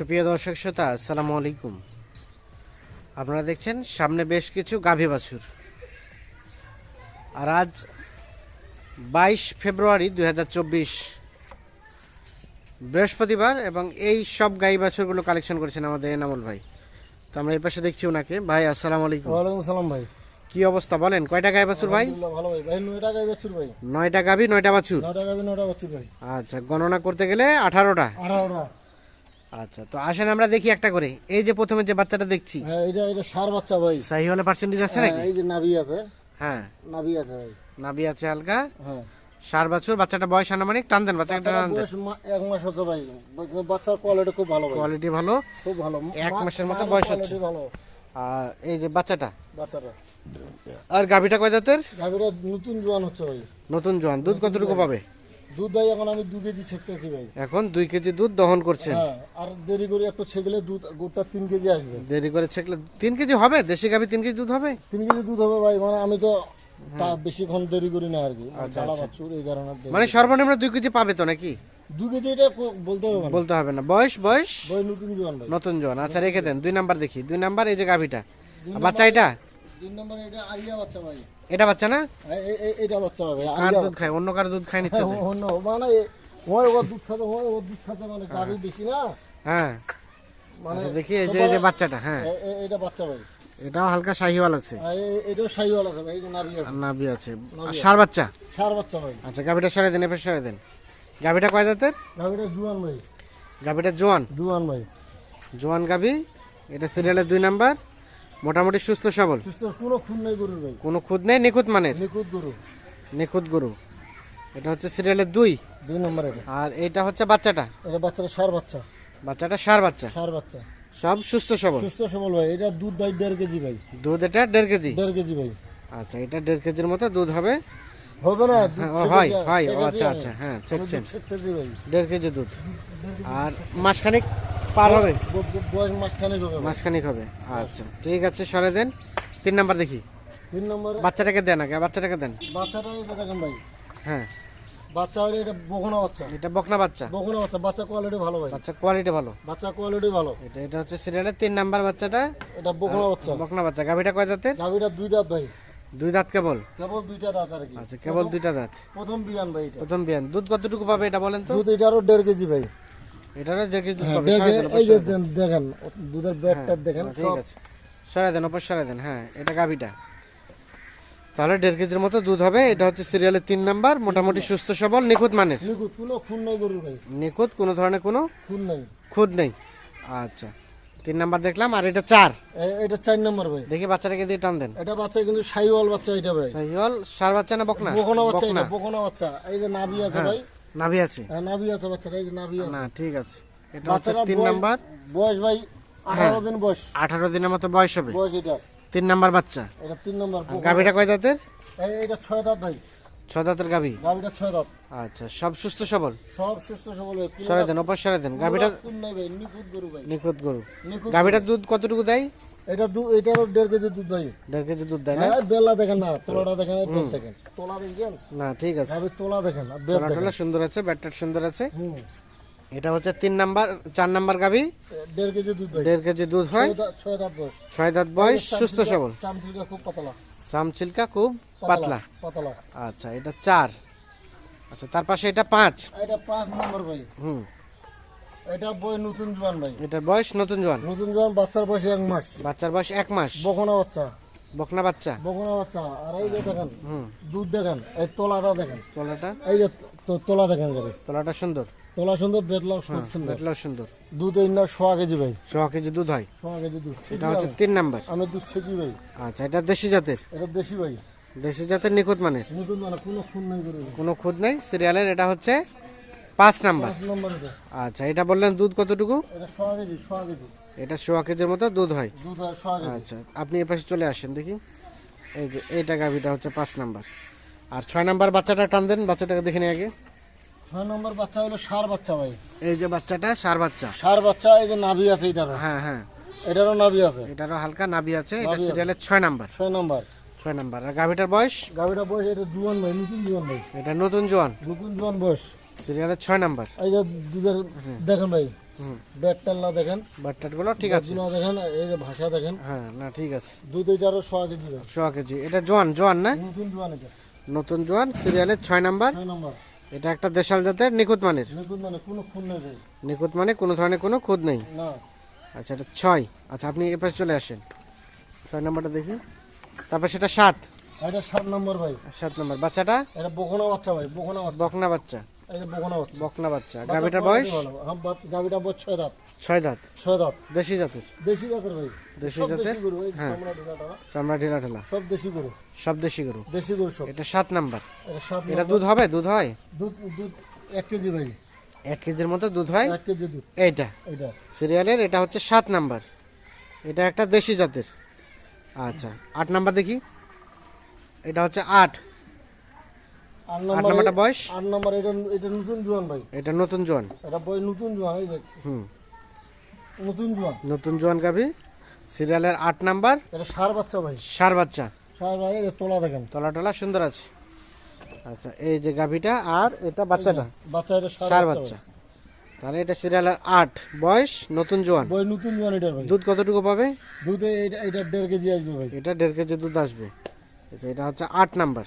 সুপ্রিয় দর্শক শ্রোতা আসসালামু আলাইকুম। আপনারা দেখছেন সামনে বেশ কিছু গাভী বাছুর। আর আজ বাইশ ফেব্রুয়ারি দু হাজার চব্বিশ বৃহস্পতিবার এবং এই সব গাই বাছুরগুলো কালেকশন করেছেন আমাদের এনামুল ভাই। তো আমরা এই পাশে দেখছি ওনাকে ভাই আসসালামু আলাইকুম। ওয়ালাইকুম সালাম ভাই। কি অবস্থা বলেন কয়টা গাই বাছুর ভাই? ভালো ভাই। ভাই নয় টাকায় বেচুর ভাই। নয়টা গাভী নয়টা বাছুর? নয় টাকা নয়টা বেচুর ভাই। আচ্ছা গণনা করতে গেলে আঠারোটা। আঠারোটা। আচ্ছা তো আসেন আমরা দেখি একটা করে। এই যে প্রথমে যে বাচ্চাটা দেখছি। হ্যাঁ এটা এটা সার বাচ্চা ভাই। সাহি হলে পার্সেন্টেজ আছে হ্যাঁ, নাকি? এই যে নাভি আছে। হ্যাঁ। নাভি আছে ভাই। নাভি আছে হালকা। হ্যাঁ। সার বাছুর বাচ্চাটা বয়স আনুমানিক টান দেন বাচ্চাটা বাচ্চাটার টান দেন। বয়স মা- এক মাস হচ্ছে ভাই। বাচ্চার কোয়ালিটি খুব ভালো কোয়ালিটি ভালো? খুব ভালো। এক মাসের মতো বয়স হচ্ছে। ভালো। আর এই যে বাচ্চাটা? বাচ্চাটা। আর গাভিটা কয় দাঁতের গাভিটা নতুন জোয়ান হচ্ছে ভাই। নতুন জোয়ান। দুধ কতটুকু পাবে? দুধ ভাই এখন আমি দু কেজি ছেকতেছি ভাই। এখন দুই কেজি দুধ দহন করছেন? হ্যাঁ আর দেরি করে একটু ছেগলে দুধ গোটা তিন কেজি আসবে। দেরি করে ছেকলে তিন কেজি হবে? দেশি গাভি তিন কেজি দুধ হবে? তিন কেজি দুধ হবে ভাই মানে আমি তো তা বেশিক্ষণ দেরি করি না আর কি। জ্বালা বাছুর এই কারণে মানে সর্বনিম্ন দুই কেজি পাবে তো নাকি? দু কেজি এটা বলতে হবে না। বলতে হবে না। বয়স বয়স? ভাই নতুন জোয়ান ভাই। নতুন জোয়ান। আচ্ছা রেখে দেন। দুই নাম্বার দেখি। দুই নাম্বার এই যে গাভিটা। বাচ্চা এটা? নম্বর এটা বাচ্চা ভাই। এটা বাচ্চা না? এটা বাচ্চা ভাই আলিয়া দুধ খায়? অন্য কার দুধ খায় নিচ্ছে হ্যাঁ, অন্য মানে ওই ওর দুধ খাতে হয় ওর দুধ খাতে মানে গাভী বেশি না? হ্যাঁ। মানে আচ্ছা, দেখি এই যে এই যে বাচ্চাটা হ্যাঁ। এটা বাচ্চা ভাই। এটাও হালকা শাহিওয়াল আছে। এটাও সাইওয়াল আছে ভাই এই যে নাভি আছে। আর নাভি আছে। আর ষাঁড় বাচ্চা? সার বাচ্চা ভাই। আচ্ছা গাভিটা সরে দেন সরে দেন। গাভিটা কয় দাঁতের গাভীটা জুয়ান ভাই। গাভিটা জোয়ান। জুয়ান ভাই। জোয়ান গাভি এটা সিরিয়ালের দুই নাম্বার। মোটামুটি সুস্থ সবল? সুস্থ কোনো খুন নেই গরুর ভাই। কোনো খুদ নেই? নিখুঁত মানে নিখুঁত গরু। নিখুঁত গরু। এটা হচ্ছে সিরিয়ালের দুই? দুই নম্বর আর এটা হচ্ছে বাচ্চাটা? এটা বাচ্চাটা সার বাচ্চা। বাচ্চাটা সার বাচ্চা? সার বাচ্চা। সব সুস্থ সবল? সুস্থ সবল ভাই। এটা দুধ ভাই দেড় কেজি ভাই। দুধ এটা দেড় কেজি? দেড় কেজি ভাই। আচ্ছা এটা দেড় কেজির মতো দুধ হবে? হবে না হ্যাঁ, হয় হয়। আচ্ছা আচ্ছা হ্যাঁ দেড় কেজি দুধ। আর মাসখানিক পার হবে? বয়স মাঝখানে হবে। মাসখানিক হবে। আচ্ছা ঠিক আছে সরে দেন। তিন নাম্বার দেখি। তিন নম্বরে বাচ্চাটাকে দেন আগে বাচ্চাটাকে দেন। বাচ্চাটা দেখেন ভাই। হ্যাঁ। বাচ্চা হলে এটা বকনা বাচ্চা। এটা বকনা বাচ্চা। বকনা বাচ্চা বাচ্চা কোয়ালিটি ভালো ভাই। বাচ্চা কোয়ালিটি ভালো। বাচ্চা কোয়ালিটি ভালো। এটা এটা হচ্ছে সিরিয়ালের তিন নাম্বার বাচ্চাটা। এটা বকনা বাচ্চা। বকনা বাচ্চা। গাভিটা কয় দাঁতের? গাভিটা দুই দাঁত ভাই। দুই দাঁত কেবল? কেবল দুইটা দাঁত আর কি। আচ্ছা কেবল দুইটা দাঁত। প্রথম বিয়ান ভাই এটা। প্রথম বিয়ান। দুধ কতটুকু পাবে এটা বলেন তো? দুধ এটারও দেড় কেজি ভাই। হ্যাঁ, পাবে দেড় সরাই কেজি- দেন, এই যে দেখেন দুধের ব্যাটটা দেখেন সব সরাই দেন অবশ্যই সরাই দেন হ্যাঁ এটা গাভিটা। তাহলে দেড় কেজির মতো দুধ হবে এটা হচ্ছে সিরিয়ালের তিন নাম্বার মোটামুটি সুস্থ সবল নিখুঁত মানের। নিখুঁত কোনো ধরনের কোনো খুদ নেই। আচ্ছা তিন নাম্বার দেখলাম আর এটা চার। এটা চার নম্বর ভাই। দেখি বাচ্চাটাকে দিয়ে টান দেন। এটা বাচ্চা কিন্তু সাইওয়াল বাচ্চা এটা ভাই। সাহিওয়াল সার বাচ্চা না বকনা? বকনা বাচ্চা বকনা। বাচ্চা। এই যে নাভি আছে ভাই নাভি আছে? হ্যাঁ নাভি আছে বাচ্চাটা এই যে নাভি আছে। না ঠিক আছে। এটা হচ্ছে বাচ্চাটা তিন বয়স- নাম্বার। বয়স ভাই আঠারো দিন বয়স। আঠারো দিনের মতো বয়স হবে? বয়স এটা। তিন নাম্বার বাচ্চা? এটা তিন নম্বর আর গাভিটা কয় দাঁতের? এই- এটা ছয় দাঁত ভাই। ছ দাঁতের গাভি? গাভিটা ছয় দাঁত। আচ্ছা সব সুস্থ সবল? সব সুস্থ সবল ভাই সরে দেন ওপর সরে দেন। গাভিটা দাঁত খুন নাই ভাই নিখুঁত গরু ভাই। নিখুঁত গরু। নিখুঁত গাভিটার দুধ কতটুকু দেয়? এটা দু এটারও দেড় কেজি দুধ ভাই দেড় কেজি দুধ দেয় না? হ্যাঁ বেলা দেখেন না তোলাটা দেখেন এই বেল দেখেন। তোলা দেখেন না ঠিক আছে। গাভির তোলা দেখেন আর বেল দেখেন। সুন্দর আছে ব্যাটটা সুন্দর আছে। এটা হচ্ছে তিন নাম্বার চার নাম্বার গাভি। দেড় কেজি দুধ ভাই দেড় কেজি দুধ হয়। ছয় দাঁত- বয়স। ছয় দাঁত বয়স সুস্থ সবল। চামচিলকা খুব পাতলা। চামচিলকা খুব পাতলা পাতলা। আচ্ছা এটা চার। আচ্ছা তার পাশে এটা পাঁচ। এটা পাঁচ নম্বর ভাই হুম। এটা বই নতুন জোয়ান ভাই। এটার বয়স নতুন জোয়ান? নতুন জোয়ান বাচ্চার বয়স এক মাস। বাচ্চার বয়স এক মাস? বকনা বাচ্চা। বকনা বাচ্চা? বকনা বাচ্চা। আর এই যে দেখেন দুধ দেখেন এই তোলাটা দেখেন। তলাটা? এই যে তোলা দেখেন গাড়ি তলাটা সুন্দর। তোলা সুন্দর বেদলাও খুব সুন্দর। বেটলাও সুন্দর। দুধ এই না সোয়া কেজি ভাই। ছ কেজি দুধ হয়? সোয়া কেজি দুধ। এটা হচ্ছে তিন নাম্বার। আমি দুধ ছেকি ভাই? আচ্ছা এটা দেশি জাতের? এটা দেশি ভাই। দেশি জাতের নিখুঁত মানের? নতুন মানে কোনো খুন নাই কোনো খুদ নেই? সিরিয়ালের এটা হচ্ছে পাঁচ নাম্বার। নম্বর আচ্ছা এটা বললেন দুধ কতটুকু? এটা সোয়া কেজির মতো দুধ হয়? আচ্ছা আপনি এ পাশে চলে আসেন দেখি। এই যে এইটা গাভিটা হচ্ছে পাঁচ নাম্বার। আর ছয় নাম্বার বাচ্চাটা টান দেন বাচ্চাটাকে দেখে নিই আগে। ছয় নম্বর বাচ্চা হলো সার বাচ্চা ভাই। এই যে বাচ্চাটা সার বাচ্চা। সার বাচ্চা এই যে নাভি আছে এটারও। হ্যাঁ হ্যাঁ। এটারও নাভি আছে। এটারও হালকা নাভি আছে এটা সিরিয়ালের ছয় নাম্বার। ছয় নম্বর। ছয় নাম্বার। আর গাভিটার বয়স? বয়স এটা জুয়ান ভাই নতুন জুয়ান ভাই। এটা নতুন জোয়ান। নতুন জুয়ান বয়স। সিরিয়ালের ছয় নাম্বার। এই যে দুধের দেখেন ভাই দেখেন ঠিক আছে। দেখেন এই যে ভাষা দেখেন। হ্যাঁ না ঠিক আছে। দুধ এটারও সোয়া কেজি কেজি। এটা জোয়ান জোয়ান না? নতুন জোয়ান এটা। নতুন জোয়ান সিরিয়ালের নাম্বার। নম্বর। এটা একটা দেশাল জাতের নিখুঁত মানের। মানে কোনো খুন নেই নিখুঁত মানে কোনো ধরনের কোনো খুঁত নেই। না। আচ্ছা এটা ছয়। আচ্ছা আপনি এপাশে চলে আসেন। ছয় নাম্বারটা দেখি। তারপর সেটা সাত। এটা সাত নম্বর ভাই। সাত নাম্বার। বাচ্চাটা? এটা বকনা বাচ্চা ভাই বকনা বাচ্চা। বকনা বাচ্চা। বকনা বাচ্চা। গাভিটার বয়স। হ্যাঁ, গাভিটার বয়স ছয় দাঁত। ছয় দাঁত? ছয় দাঁত। দেশি জাতের? দেশি জাতের ভাই। দেশি জাতের? হ্যাঁ। চামড়া ঢিলা ঢেলা। সব দেশি গরু। সব দেশি গরু? দেশি গরু সব। এটা সাত নাম্বার। এটা। দুধ হবে? দুধ হয়? দুধ দুধ এক কেজি ভাই। এক কেজির মতো দুধ হয়? এক কেজি দুধ। এইটা। এটা সিরিয়ালের এটা হচ্ছে সাত নাম্বার। এটা একটা দেশি জাতের। আচ্ছা আট নাম্বার দেখি। এটা হচ্ছে আট। আট নাম্বারটা নম্বর বয়স? আট নম্বর এটা এটা নতুন জোয়ান ভাই। এটা নতুন জোয়ান? এটা বয় নতুন জোয়ান এই দেখ। হুম। নতুন জোয়ান। নতুন জোয়ান গাভি। সিরিয়ালের আট নাম্বার। এটা সার বাচ্চা ভাই। সার বাচ্চা। সার ভাই তোলা দেখেন। তলা টলা সুন্দর আছে। আচ্ছা এই যে গাভিটা আর এটা বাচ্চাটা? বাচ্চা এটা সার বাচ্চা তাহলে এটা সিরিয়ালের আট। বয়স নতুন জোয়ান। বয় নতুন জোয়ান ভাই। দুধ কতটুকু পাবে? দুধে এটা এটা দেড় কেজি আসবে ভাই। এটা দেড় কেজি দুধ আসবে। আচ্ছা, এটা হচ্ছে আট নাম্বার।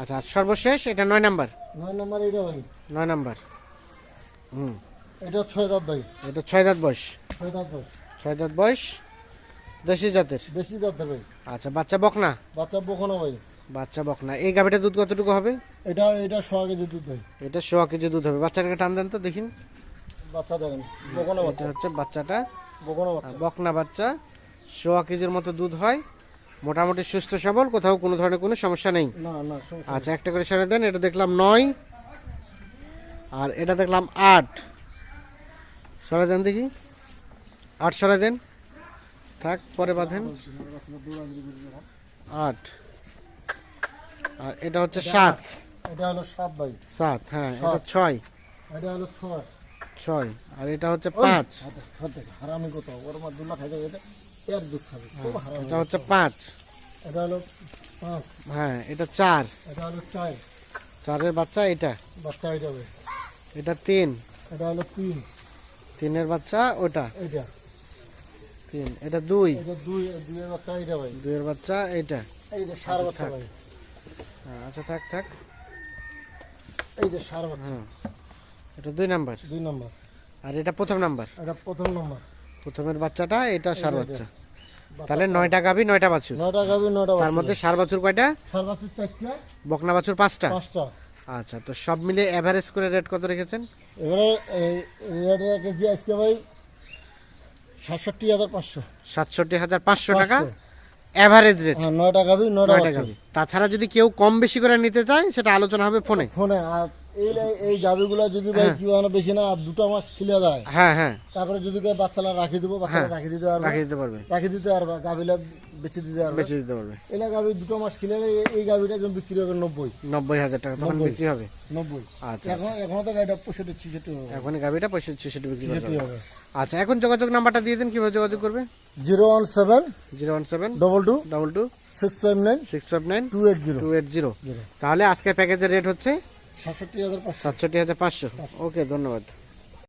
আচ্ছা আর সর্বশেষ এটা নয় নাম্বার। নয় নাম্বার এটা ভাই। নয় নাম্বার। হুম। এটা ছয় দাঁত ভাই। এটা ছয় দাঁত বয়স। ছয় দাঁত বয়স। ছয় দাঁত বয়স। দেশি জাতের? দেশি জাতের ভাই। আচ্ছা বাচ্চা বকনা? বাচ্চা বকনা ভাই। বাচ্চা বকনা। এই গাভিটা দুধ কতটুকু হবে? এটা এটা সোয়া কেজি দুধ ভাই। এটা সোয়া কেজি দুধ হবে। বাচ্চাটাকে টান দেন তো দেখিন। বাচ্চা দেখেন বকনা বাচ্চা। হচ্ছে বাচ্চাটা। বকনা বাচ্চা। বকনা বাচ্চা। সোয়া কেজির মতো দুধ হয়। মোটামুটি সুস্থ সবল কোথাও কোনো ধরনের কোনো সমস্যা নেই। আচ্ছা একটা করে সরে দেন এটা দেখলাম নয় আর এটা দেখলাম আট। সরে দেন দেখি। আট সরে দেন। থাক পরে বাঁধেন। আট। আর এটা হচ্ছে সাত। এটা হলো সাত ভাই। সাত হ্যাঁ এটা। ছয়। এটা হলো ছয়। ছয় আর এটা হচ্ছে পাঁচ। হারামি কত ওর মা দুলা খাইতে এটা এর দুধ খাবে খুব হারামি এটা হচ্ছে পাঁচ। এটা হলো পাঁচ। হ্যাঁ এটা চার। এটা হলো চার। চারের বাচ্চা এটা? বাচ্চা হয়ে যাবে। এটা তিন। এটা হলো তিন। তিনের বাচ্চা ওটা? এটা তিন। এটা দুই। এটা দুই দুইয়ের বাচ্চা এটা ভাই। দুইয়ের বাচ্চা এটা এই যে সার বাচ্চা থাক। ভাই। হ্যাঁ, আচ্ছা থাক থাক। এই যে সার বাচ্চা। হ্যাঁ। এটা দুই নাম্বার। দুই নম্বর। আর এটা প্রথম নাম্বার? এটা প্রথম নম্বর। প্রথমের বাচ্চাটা এটা সার বাচ্চা। তাহলে নয়টা গাভী নয়টা বাছুর। নয়টা গাভী নয়টা তার মধ্যে সার বাছুর কয়টা? সার বাচ্চা চারটা। বকনা বাছুর পাঁচটা? পাঁচটা। আচ্ছা তো সব মিলে এভারেজ করে রেট কত রেখেছেন? এবারে রেট কেজি আজকে ভাই সাতষট্টি হাজার পাঁচশো। সাতষট্টি হাজার পাঁচশো টাকা এভারেজ রেট হ্যাঁ নয়টা গাবি নয়টা গাভি। তাছাড়া যদি কেউ কম বেশি করে নিতে চায় সেটা আলোচনা হবে ফোনে। ফোনে আর এই এই গাবিগুলো যদি ভাই কি হয় বেশি না দুটো মাস খিলে যায়। হ্যাঁ হ্যাঁ। তারপরে যদি কেউ রাখি দেবো বাচ্চারা রাখি দিতে পারবে। রাখিয়ে দিতে পারবে। রাখি দিতে পারবে গাবিলা বেঁচে দিতে পারবে। বেচে দিতে পারবে। এলা গাবি দুটো মাস খিলে এই- এই যখন বিক্রি হবে নব্বই। নব্বই হাজার টাকা তখন বিক্রি হবে? নব্বই। আচ্ছা এখন এখনও তো গাড়িটা পঁয়ষট্টি ছিষট্টি হবে। এখন গাভিটা পঁয়ষট্টি ছেষট্টি বিক্রি হবে। হবে। আচ্ছা এখন যোগাযোগ নাম্বারটা দিয়ে দিন কীভাবে যোগাযোগ করবে? Zero one seven zero one seven double two double two six five nine six five nine two eight zero. Two eight zero. তাহলে আজকের প্যাকেজের রেট হচ্ছে সাতষট্টি হাজার পাঁচশো। ওকে ধন্যবাদ।